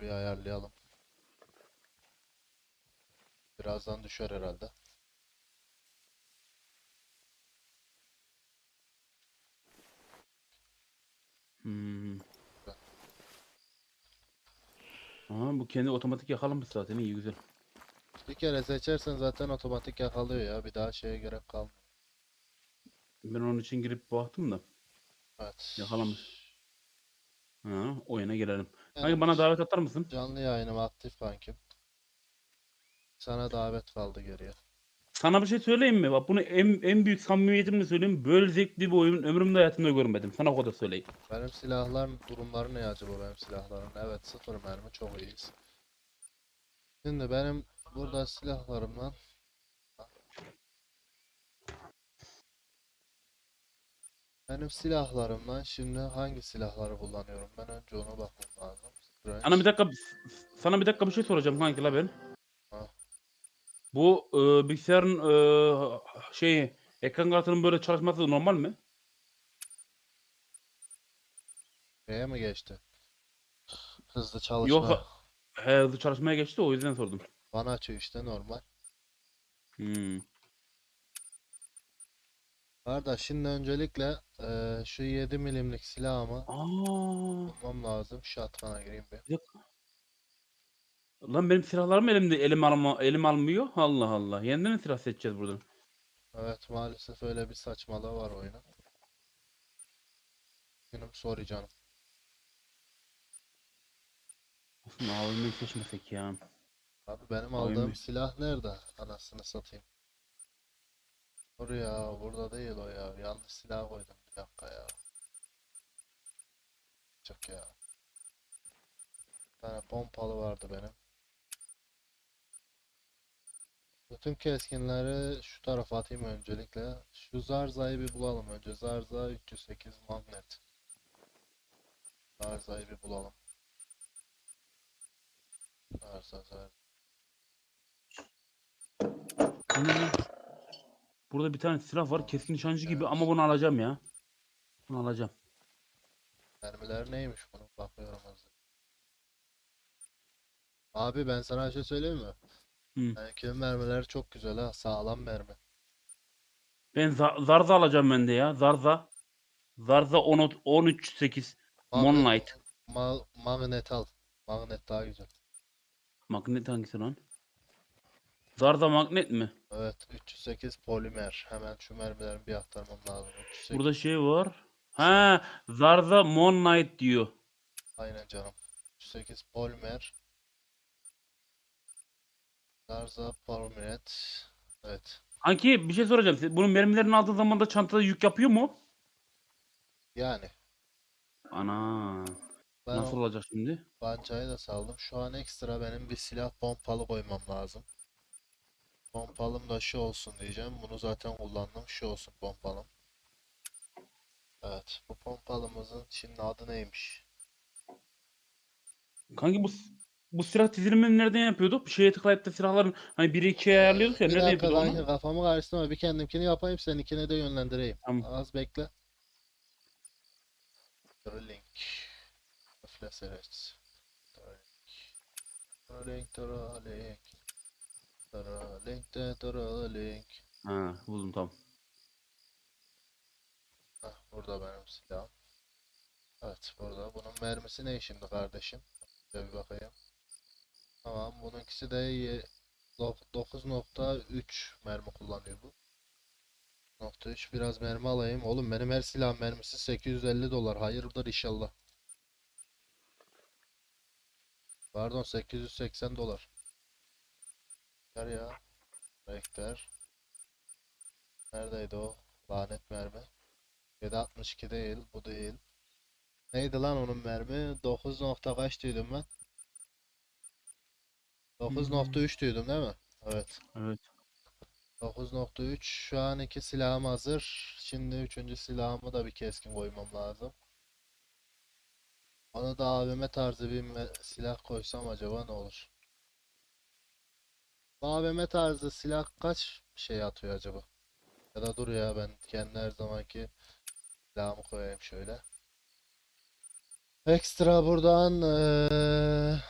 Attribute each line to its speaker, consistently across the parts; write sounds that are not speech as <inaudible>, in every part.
Speaker 1: Bir ayarlayalım. Birazdan düşer herhalde.
Speaker 2: Hmm. Aa, bu kendi otomatik yakalamış zaten iyi güzel.
Speaker 1: Bir kere seçersen zaten otomatik yakalıyor ya. Bir daha şeye gerek kalmıyor.
Speaker 2: Ben onun için girip baktım da
Speaker 1: Evet.
Speaker 2: yakalamış. Ha, oyuna girelim. Kanki bana davet atar mısın?
Speaker 1: Canlı yayınım aktif kankim. Sana davet kaldı geriye.
Speaker 2: Sana bir şey söyleyeyim mi? Bak bunu en, en büyük samimiyetimle söyleyeyim. Böyle zevkli bir oyun ömrümde hayatımda görmedim. Sana o kadar söyleyeyim.
Speaker 1: Benim silahlar durumları ne acaba benim silahlarım? Evet sıfır mermi çok iyiyiz. Şimdi benim burada silahlarımdan benim silahlarımdan şimdi hangi silahları kullanıyorum? Ben önce ona bakmam lazım. Strange.
Speaker 2: Ana bir dakika sana bir dakika bir şey soracağım kanki la ben.
Speaker 1: Ha.
Speaker 2: Bu e, bilgisayarın e, şey ekran kartının böyle çalışması normal mi?
Speaker 1: Şeye mi geçti? Hızlı çalışma.
Speaker 2: Yok he, hızlı çalışmaya geçti o yüzden sordum.
Speaker 1: Bana açıyor işte normal.
Speaker 2: Hmm.
Speaker 1: Kardeş şimdi öncelikle eee, şu 7 milimlik silahımı
Speaker 2: Aa,
Speaker 1: bulmam lazım. Shotgun'a gireyim bir.
Speaker 2: lan benim silahlarım elimde elim alma, elim almıyor. Allah Allah. Yeniden mi silah seçeceğiz buradan?
Speaker 1: Evet maalesef öyle bir saçmalığı var oyunun. Benim sorry canım.
Speaker 2: Aslında AVM'yi seçmesek ya.
Speaker 1: Abi benim
Speaker 2: Oyun
Speaker 1: aldığım
Speaker 2: bir-
Speaker 1: silah nerede? Anasını satayım. Oraya burada değil o ya. Yanlış silah koydum. Bir dakika ya. Çok ya. Bir tane pompalı vardı benim. Bütün keskinleri şu tarafa atayım öncelikle. Şu Zarza'yı bir bulalım önce. Zarza 308 magnet. Zarza'yı bir bulalım. Zarza Zarza.
Speaker 2: Burada bir tane silah var. Keskin nişancı gibi ama bunu alacağım ya. Bunu alacağım.
Speaker 1: Mermiler neymiş bunun? Bakıyorum hızlı. Abi ben sana bir şey söyleyeyim mi?
Speaker 2: Hı.
Speaker 1: Benimkinin mermileri çok güzel ha. Sağlam mermi.
Speaker 2: Ben Za- Zarza alacağım ben de ya. Zarza. Zarza 10 138 Moonlight.
Speaker 1: Ma magnet al. Magnet daha güzel.
Speaker 2: Magnet hangisi lan? Zarza magnet mi?
Speaker 1: Evet 308 polimer. Hemen şu mermilerin bir aktarmam lazım. 308
Speaker 2: Burada şey var. Ha, Zarza Moonlight diyor.
Speaker 1: Aynen canım. 308 polimer. Zarza polimet. Evet.
Speaker 2: Kanki bir şey soracağım. size. Bunun mermilerini aldığın zaman da çantada yük yapıyor mu?
Speaker 1: Yani.
Speaker 2: Ana.
Speaker 1: Ben
Speaker 2: Nasıl
Speaker 1: o
Speaker 2: olacak şimdi?
Speaker 1: bancayı da saldım. Şu an ekstra benim bir silah pompalı koymam lazım. Pompalım da şu olsun diyeceğim. Bunu zaten kullandım. Şu olsun pompalım. Evet. Bu pompalımızın şimdi adı neymiş?
Speaker 2: Kanki bu bu silah dizilimini nereden yapıyorduk? Bir şeye tıklayıp da silahların hani 1 2'ye ayarlıyorduk ya
Speaker 1: Bir
Speaker 2: nereden
Speaker 1: dakika
Speaker 2: yapıyorduk
Speaker 1: kanka
Speaker 2: onu?
Speaker 1: kafamı karıştırma. Bir kendimkini yapayım. Seninkine de yönlendireyim.
Speaker 2: Tamam.
Speaker 1: Az bekle. Drilling. Flash arrest. Drilling. Drilling. Drilling. Drilling. Drilling.
Speaker 2: Ha, buldum tamam.
Speaker 1: Heh, burada benim silahım. Evet burada. Bunun mermisi ne şimdi kardeşim? Şöyle bir bakayım. Tamam bununkisi de ye- dok- 9.3 mermi kullanıyor bu. Nokta 3 biraz mermi alayım. Oğlum benim her silah mermisi 850 dolar. Hayırdır inşallah. Pardon 880 dolar. Ver ya. Rekter. Neredeydi o? Lanet mermi. 762 değil. Bu değil. Neydi lan onun mermi? 9 nokta kaç duydum ben? 9.3 duydum değil mi? Evet.
Speaker 2: Evet.
Speaker 1: 9.3 şu an iki silahım hazır. Şimdi üçüncü silahımı da bir keskin koymam lazım. Ona da AVM tarzı bir silah koysam acaba ne olur? AVM tarzı silah kaç şey atıyor acaba? Ya da dur ya ben kendi her zamanki silahımı koyayım şöyle. Ekstra buradan eee,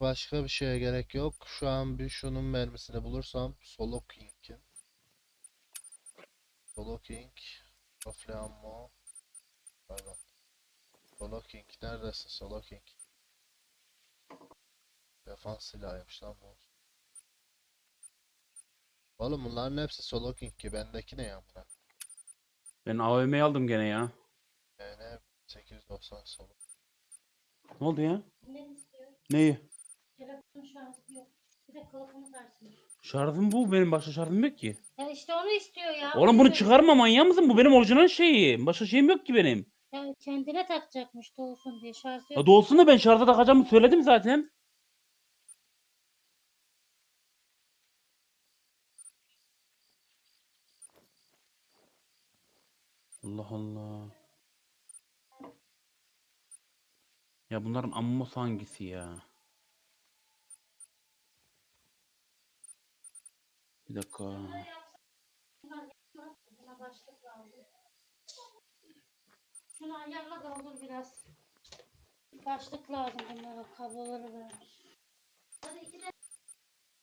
Speaker 1: başka bir şeye gerek yok. Şu an bir şunun mermisini bulursam Solo King'in. Solo King. Rifle ammo. Pardon. Solo King neredesin Solo King? Defans silahıymış lan bu. Oğlum bunların hepsi Solo King ki bendeki ne ya buna?
Speaker 2: Ben AVM'yi aldım gene ya.
Speaker 1: Yani 890 Solo.
Speaker 2: Ne oldu ya?
Speaker 3: Ne istiyor?
Speaker 2: Neyi?
Speaker 3: Telefon şarjı yok. Bir de kılıfını versin.
Speaker 2: Şarjım bu. Benim başka şarjım yok ki.
Speaker 3: Ya işte onu istiyor ya.
Speaker 2: Oğlum bunu çıkarma manyak mısın? Bu benim orijinal şeyim. Başka şeyim yok ki benim.
Speaker 3: Ya kendine takacakmış doğsun diye şarjı
Speaker 2: Ya
Speaker 3: yok.
Speaker 2: doğsun da ben şarja takacağımı söyledim zaten. Allah Allah. Ya bunların ammosu hangisi ya? Bir dakika.
Speaker 3: Şunu ayarla doldur biraz. Başlık lazım bunlara kabloları vermiş.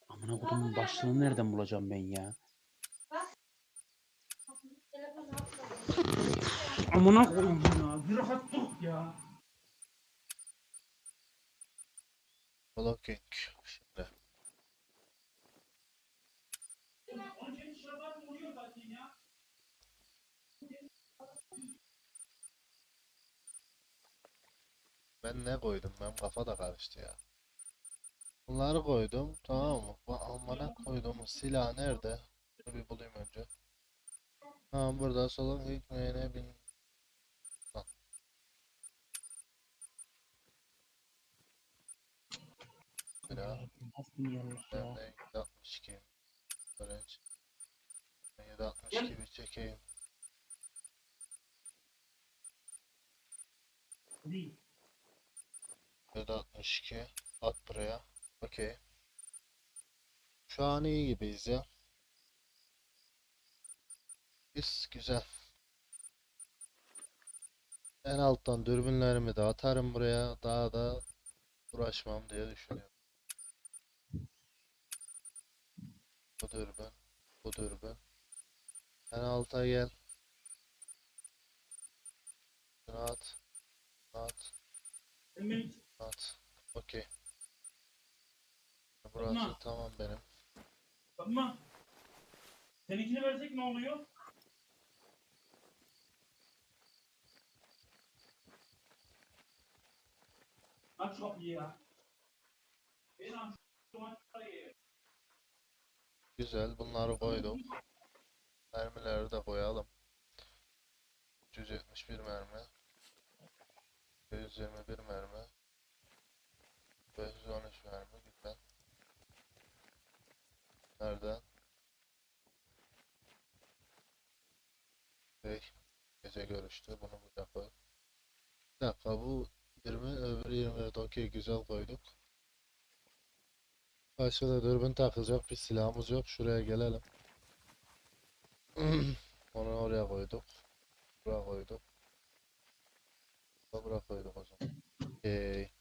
Speaker 2: Amına kodumun başlığını nereden bulacağım ben ya? Amına koyayım ya. Bir rahat dur ya.
Speaker 1: Solo King. Şimdi. Ben ne koydum? Ben kafa da karıştı ya. Bunları koydum. Tamam mı? Amına koydum. Silah nerede? Bir bulayım önce. Tamam burada solun hikmeyene bin. Lan. Silah.
Speaker 2: Nasıl bir yerlik
Speaker 1: Ben de 762. Orange. Ben 762 bir çekeyim.
Speaker 2: Değil.
Speaker 1: 762. At buraya. Okey. Şu an iyi gibiyiz ya. Biz güzel. En alttan dürbünlerimi de atarım buraya. Daha da uğraşmam diye düşünüyorum. Bu dürbün. Bu dürbün. En alta gel. Şunu at. At. At. Okey. Burası
Speaker 2: Tamam.
Speaker 1: benim.
Speaker 2: Tamam. Seninkini versek ne oluyor? Aç kapıyı ya. Ben.
Speaker 1: Güzel. Bunları koyduk. Mermileri de koyalım. 371 mermi. 121 mermi. 513 mermi. Güzel. Nerede? Şey, gece görüştü. Bunu bir dakika. Bir dakika bu 20 öbürü 24. Okey güzel koyduk. Başka da dürbün takacak bir silahımız yok. Şuraya gelelim. <clears throat> Onu oraya koyduk. Buraya koyduk. Buraya koyduk o zaman. Okey.